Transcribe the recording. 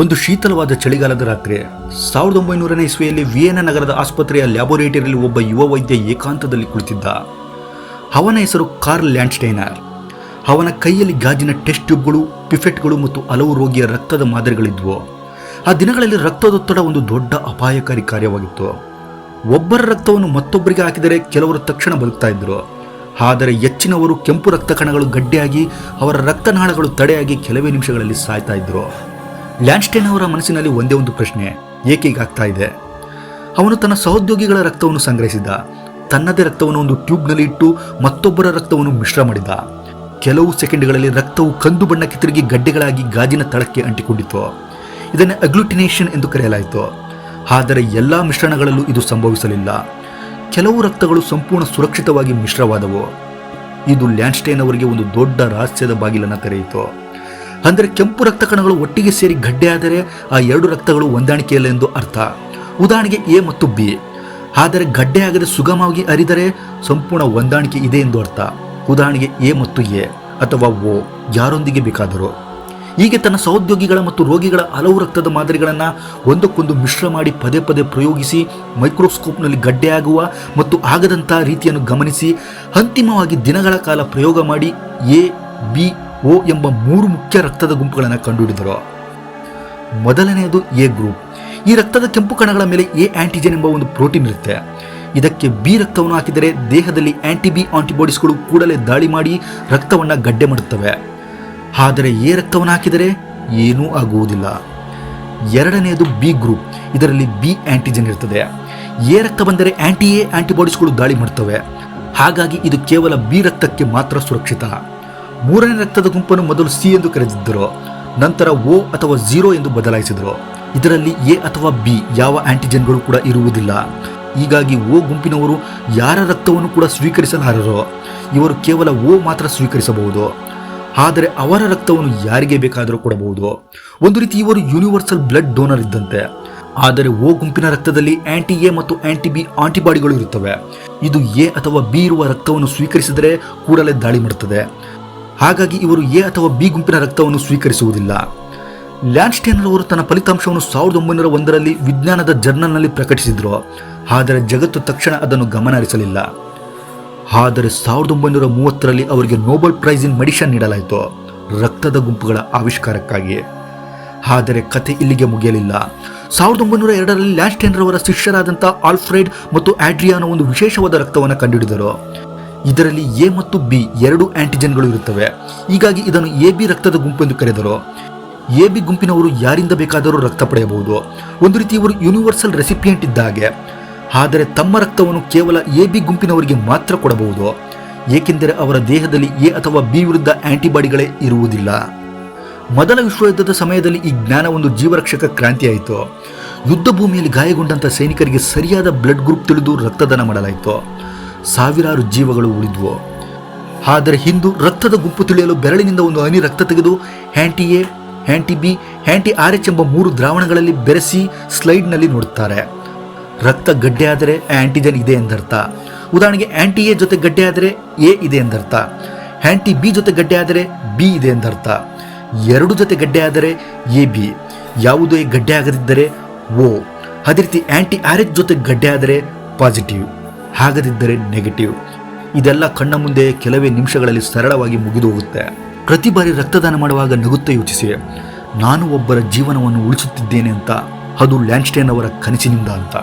ಒಂದು ಶೀತಲವಾದ ಚಳಿಗಾಲದ ರಾತ್ರಿ, ಸಾವಿರದ ಒಂಬೈನೂರನೇ ಇಸ್ವಿಯಲ್ಲಿ ವಿಯೆನಾ ನಗರದ ಆಸ್ಪತ್ರೆಯ ಲ್ಯಾಬೋರೇಟರಿಯಲ್ಲಿ ಒಬ್ಬ ಯುವ ವೈದ್ಯ ಏಕಾಂತದಲ್ಲಿ ಕುಳಿತಿದ್ದ. ಅವನ ಹೆಸರು ಕಾರ್ಲ್ ಲ್ಯಾಂಡ್ಸ್ಟೈನರ್. ಅವನ ಕೈಯಲ್ಲಿ ಗಾಜಿನ ಟೆಸ್ಟ್ ಟ್ಯೂಬ್ಗಳು, ಪಿಫೆಟ್ಗಳು ಮತ್ತು ಹಲವು ರೋಗಿಯ ರಕ್ತದ ಮಾದರಿಗಳಿದ್ವು. ಆ ದಿನಗಳಲ್ಲಿ ರಕ್ತದೊತ್ತಡ ಒಂದು ದೊಡ್ಡ ಅಪಾಯಕಾರಿ ಕಾರ್ಯವಾಗಿತ್ತು. ಒಬ್ಬರ ರಕ್ತವನ್ನು ಮತ್ತೊಬ್ಬರಿಗೆ ಹಾಕಿದರೆ ಕೆಲವರು ತಕ್ಷಣ ಬದುಕ್ತಾ ಇದ್ರು ಆದರೆ ಹೆಚ್ಚಿನವರು ಕೆಂಪು ರಕ್ತ ಕಣಗಳು ಗಡ್ಡೆಯಾಗಿ ಅವರ ರಕ್ತನಾಳಗಳು ತಡೆಯಾಗಿ ಕೆಲವೇ ನಿಮಿಷಗಳಲ್ಲಿ ಸಾಯ್ತಾ ಇದ್ರು ಲ್ಯಾಂಡ್ಸ್ಟೈನ್ ಅವರ ಮನಸ್ಸಿನಲ್ಲಿ ಒಂದೇ ಒಂದು ಪ್ರಶ್ನೆ ಏಕೆ ಹೀಗಾಗ್ತಾ ಇದೆ. ಅವನು ತನ್ನ ಸಹೋದ್ಯೋಗಿಗಳ ರಕ್ತವನ್ನು ಸಂಗ್ರಹಿಸಿದ. ತನ್ನದೇ ರಕ್ತವನ್ನು ಒಂದು ಟ್ಯೂಬ್ನಲ್ಲಿ ಇಟ್ಟು ಮತ್ತೊಬ್ಬರ ರಕ್ತವನ್ನು ಮಿಶ್ರ ಮಾಡಿದ. ಕೆಲವು ಸೆಕೆಂಡ್ಗಳಲ್ಲಿ ರಕ್ತವು ಕಂದು ಬಣ್ಣಕ್ಕೆ ತಿರುಗಿ ಗಡ್ಡೆಗಳಾಗಿ ಗಾಜಿನ ತಳಕ್ಕೆ ಅಂಟಿಕೊಂಡಿತು ಇದನ್ನು ಅಗ್ಲುಟಿನೇಷನ್ ಎಂದು ಕರೆಯಲಾಯಿತು. ಆದರೆ ಎಲ್ಲ ಮಿಶ್ರಣಗಳಲ್ಲೂ ಇದು ಸಂಭವಿಸಲಿಲ್ಲ. ಕೆಲವು ರಕ್ತಗಳು ಸಂಪೂರ್ಣ ಸುರಕ್ಷಿತವಾಗಿ ಮಿಶ್ರವಾದವು. ಇದು ಲ್ಯಾಂಡ್ಸ್ಟೈನ್ ಅವರಿಗೆ ಒಂದು ದೊಡ್ಡ ರಹಸ್ಯದ ಬಾಗಿಲನ್ನು ತೆರೆಯಿತು. ಅಂದರೆ ಕೆಂಪು ರಕ್ತ ಕಣಗಳು ಒಟ್ಟಿಗೆ ಸೇರಿ ಗಡ್ಡೆಯಾದರೆ ಆ ಎರಡು ರಕ್ತಗಳು ಹೊಂದಾಣಿಕೆಯಿಲ್ಲ ಎಂದು ಅರ್ಥ. ಉದಾಹರಣೆಗೆ ಎ ಮತ್ತು ಬಿ. ಆದರೆ ಗಡ್ಡೆಯಾಗದೆ ಸುಗಮವಾಗಿ ಅರಿದರೆ ಸಂಪೂರ್ಣ ಹೊಂದಾಣಿಕೆ ಇದೆ ಎಂದು ಅರ್ಥ. ಉದಾಹರಣೆಗೆ ಎ ಮತ್ತು ಎ ಅಥವಾ ಓ ಯಾರೊಂದಿಗೆ ಬೇಕಾದರೂ. ಹೀಗೆ ತನ್ನ ಸಹೋದ್ಯೋಗಿಗಳ ಮತ್ತು ರೋಗಿಗಳ ಹಲವು ರಕ್ತದ ಮಾದರಿಗಳನ್ನು ಒಂದಕ್ಕೊಂದು ಮಿಶ್ರ ಮಾಡಿ ಪದೇ ಪದೇ ಪ್ರಯೋಗಿಸಿ ಮೈಕ್ರೋಸ್ಕೋಪ್ನಲ್ಲಿ ಗಡ್ಡೆಯಾಗುವ ಮತ್ತು ಆಗದಂತಹ ರೀತಿಯನ್ನು ಗಮನಿಸಿ ಅಂತಿಮವಾಗಿ ದಿನಗಳ ಕಾಲ ಪ್ರಯೋಗ ಮಾಡಿ ಎ, ಬಿ ಓ ಎಂಬ ಮೂರು ಮುಖ್ಯ ರಕ್ತದ ಗುಂಪುಗಳನ್ನು ಕಂಡುಹಿಡಿದರು. ಮೊದಲನೆಯದು ಎ ಗ್ರೂಪ್. ಈ ರಕ್ತದ ಕೆಂಪು ಕಣಗಳ ಮೇಲೆ ಎ ಆಂಟಿಜೆನ್ ಎಂಬ ಒಂದು ಪ್ರೋಟೀನ್ ಇರುತ್ತೆ. ಇದಕ್ಕೆ ಬಿ ರಕ್ತವನ್ನು ಹಾಕಿದರೆ ದೇಹದಲ್ಲಿ ಆಂಟಿ ಬಿ ಆಂಟಿಬಾಡೀಸ್ಗಳು ಕೂಡಲೇ ದಾಳಿ ಮಾಡಿ ರಕ್ತವನ್ನು ಗಡ್ಡೆ ಮಾಡುತ್ತವೆ. ಆದರೆ ಎ ರಕ್ತವನ್ನು ಹಾಕಿದರೆ ಏನೂ ಆಗುವುದಿಲ್ಲ. ಎರಡನೆಯದು ಬಿ ಗ್ರೂಪ್. ಇದರಲ್ಲಿ ಬಿ ಆಂಟಿಜೆನ್ ಇರ್ತದೆ. ಎ ರಕ್ತ ಬಂದರೆ ಆಂಟಿ ಎ ಆಂಟಿಬಾಡೀಸ್ಗಳು ದಾಳಿ ಮಾಡುತ್ತವೆ. ಹಾಗಾಗಿ ಇದು ಕೇವಲ ಬಿ ರಕ್ತಕ್ಕೆ ಮಾತ್ರ ಸುರಕ್ಷಿತ. ಮೂರನೇ ರಕ್ತದ ಗುಂಪನ್ನು ಮೊದಲು ಸಿ ಎಂದು ಕರೆದಿದ್ದರು, ನಂತರ ಓ ಅಥವಾ ಝೀರೋ ಎಂದು ಬದಲಾಯಿಸಿದರು. ಇದರಲ್ಲಿ ಎ ಅಥವಾ ಬಿ ಯಾವ ಆಂಟಿಜೆನ್ಗಳು ಕೂಡ ಇರುವುದಿಲ್ಲ. ಹೀಗಾಗಿ ಓ ಗುಂಪಿನವರು ಯಾರ ರಕ್ತವನ್ನು ಕೂಡ ಸ್ವೀಕರಿಸಲಾರರು? ಇವರು ಕೇವಲ ಓ ಮಾತ್ರ ಸ್ವೀಕರಿಸಬಹುದು. ಆದರೆ ಅವರ ರಕ್ತವನ್ನು ಯಾರಿಗೆ ಬೇಕಾದರೂ ಕೊಡಬಹುದು. ಒಂದು ರೀತಿ ಇವರು ಯೂನಿವರ್ಸಲ್ ಬ್ಲಡ್ ಡೋನರ್ ಇದ್ದಂತೆ. ಆದರೆ ಓ ಗುಂಪಿನ ರಕ್ತದಲ್ಲಿ ಆಂಟಿ ಎ ಮತ್ತು ಆಂಟಿ ಬಿ ಆಂಟಿಬಾಡಿಗಳು ಇರುತ್ತವೆ. ಇದು ಎ ಅಥವಾ ಬಿ ಇರುವ ರಕ್ತವನ್ನು ಸ್ವೀಕರಿಸಿದರೆ ಕೂಡಲೇ ದಾಳಿ ಮಾಡುತ್ತದೆ. ಹಾಗಾಗಿ ಇವರು ಎ ಅಥವಾ ಬಿ ಗುಂಪಿನ ರಕ್ತವನ್ನು ಸ್ವೀಕರಿಸುವುದಿಲ್ಲ. ಲ್ಯಾನ್ಸ್ಟೇನ್ ಅವರು ತನ್ನ ಫಲಿತಾಂಶವನ್ನು ಸಾವಿರದ ಒಂಬೈನೂರ ಒಂದರಲ್ಲಿ ವಿಜ್ಞಾನದ ಜರ್ನಲ್ನಲ್ಲಿ ಪ್ರಕಟಿಸಿದ್ರು. ಆದರೆ ಜಗತ್ತು ತಕ್ಷಣ ಅದನ್ನು ಗಮನ ಹರಿಸಲಿಲ್ಲ ಆದರೆ ಸಾವಿರದ ಒಂಬೈನೂರ ಮೂವತ್ತರಲ್ಲಿ ಅವರಿಗೆ ನೋಬೆಲ್ ಪ್ರೈಸ್ ಇನ್ ಮೆಡಿಷನ್ ನೀಡಲಾಯಿತು, ರಕ್ತದ ಗುಂಪುಗಳ ಆವಿಷ್ಕಾರಕ್ಕಾಗಿ. ಆದರೆ ಕತೆ ಇಲ್ಲಿಗೆ ಮುಗಿಯಲಿಲ್ಲ. ಸಾವಿರದ ಒಂಬೈನೂರ ಎರಡರಲ್ಲಿ ಲ್ಯಾನ್ಸ್ಟೇನ್ ಅವರ ಶಿಷ್ಯರಾದಂಥ ಆಲ್ಫ್ರೆಡ್ ಮತ್ತು ಆಡ್ರಿಯಾನ ಒಂದು ವಿಶೇಷವಾದ ರಕ್ತವನ್ನು ಕಂಡುಹಿಡಿದರು. ಇದರಲ್ಲಿ ಎ ಮತ್ತು ಬಿ ಎರಡು ಆಂಟಿಜೆನ್ಗಳು ಇರುತ್ತವೆ. ಹೀಗಾಗಿ ಇದನ್ನು ಎ ಬಿ ರಕ್ತದ ಗುಂಪು ಎಂದು ಕರೆದರು. ಎ ಬಿ ಗುಂಪಿನವರು ಯಾರಿಂದ ಬೇಕಾದರೂ ರಕ್ತ ಪಡೆಯಬಹುದು. ಒಂದು ರೀತಿ ಇವರು ಯೂನಿವರ್ಸಲ್ ರೆಸಿಪಿಯೆಂಟ್ ಇದ್ದ ಹಾಗೆ ಆದರೆ ತಮ್ಮ ರಕ್ತವನ್ನು ಕೇವಲ ಎ ಬಿ ಗುಂಪಿನವರಿಗೆ ಮಾತ್ರ ಕೊಡಬಹುದು. ಏಕೆಂದರೆ ಅವರ ದೇಹದಲ್ಲಿ ಎ ಅಥವಾ ಬಿ ವಿರುದ್ಧ ಆಂಟಿಬಾಡಿಗಳೇ ಇರುವುದಿಲ್ಲ. ಮೊದಲ ವಿಶ್ವಯುದ್ಧದ ಸಮಯದಲ್ಲಿ ಈ ಜ್ಞಾನ ಒಂದು ಜೀವರಕ್ಷಕ ಕ್ರಾಂತಿಯಾಯಿತು. ಯುದ್ಧ ಭೂಮಿಯಲ್ಲಿ ಗಾಯಗೊಂಡಂಥ ಸೈನಿಕರಿಗೆ ಸರಿಯಾದ ಬ್ಲಡ್ ಗ್ರೂಪ್ ತಿಳಿದು ರಕ್ತದಾನ ಮಾಡಲಾಯಿತು. ಸಾವಿರಾರು ಜೀವಗಳು ಉಳಿದ್ವು. ಆದರೆ ಹಿಂದೂ ರಕ್ತದ ಗುಂಪು ತಿಳಿಯಲು ಬೆರಳಿನಿಂದ ಒಂದು ಹನಿ ರಕ್ತ ತೆಗೆದು anti A anti B anti R H ಎಂಬ ಮೂರು ದ್ರಾವಣಗಳಲ್ಲಿ ಬೆರೆಸಿ ಸ್ಲೈಡ್ನಲ್ಲಿ ನೋಡುತ್ತಾರೆ. ರಕ್ತ ಗಡ್ಡೆ ಆದರೆ ಆಂಟಿಜನ್ ಇದೆ ಎಂದರ್ಥ. ಉದಾಹರಣೆಗೆ ಆ್ಯಂಟಿ ಎ ಜೊತೆ ಗಡ್ಡೆ ಆದರೆ ಎ ಇದೆ ಎಂದರ್ಥ. ಹ್ಯಾಂಟಿ ಬಿ ಜೊತೆ ಗಡ್ಡೆ ಆದರೆ ಬಿ ಇದೆ ಎಂದರ್ಥ. ಎರಡು ಜೊತೆ ಗಡ್ಡೆ ಆದರೆ ಎ, ಬಿ. ಯಾವುದೇ ಗಡ್ಡೆ ಆಗದಿದ್ದರೆ ಓ ಅದೇ ರೀತಿ ಆ್ಯಂಟಿ ಆರ್ ಎಚ್ ಜೊತೆ ಗಡ್ಡೆ ಆದರೆ ಪಾಸಿಟಿವ್. ಹಾಗದಿದ್ದರೆ ನೆಗೆಟಿವ್ ಇದೆಲ್ಲ ಕಣ್ಣ ಮುಂದೆ ಕೆಲವೇ ನಿಮಿಷಗಳಲ್ಲಿ ಸರಳವಾಗಿ ಮುಗಿದು ಹೋಗುತ್ತೆ. ಪ್ರತಿ ಬಾರಿ ರಕ್ತದಾನ ಮಾಡುವಾಗ ನಗುತ್ತ ಯೋಚಿಸಿ, ನಾನು ಒಬ್ಬರ ಜೀವನವನ್ನು ಉಳಿಸುತ್ತಿದ್ದೇನೆ ಅಂತ, ಅದು ಲ್ಯಾಂಡ್ಸ್ಟೈನ್ ಅವರ ಕನಸಿನಿಂದ ಅಂತ.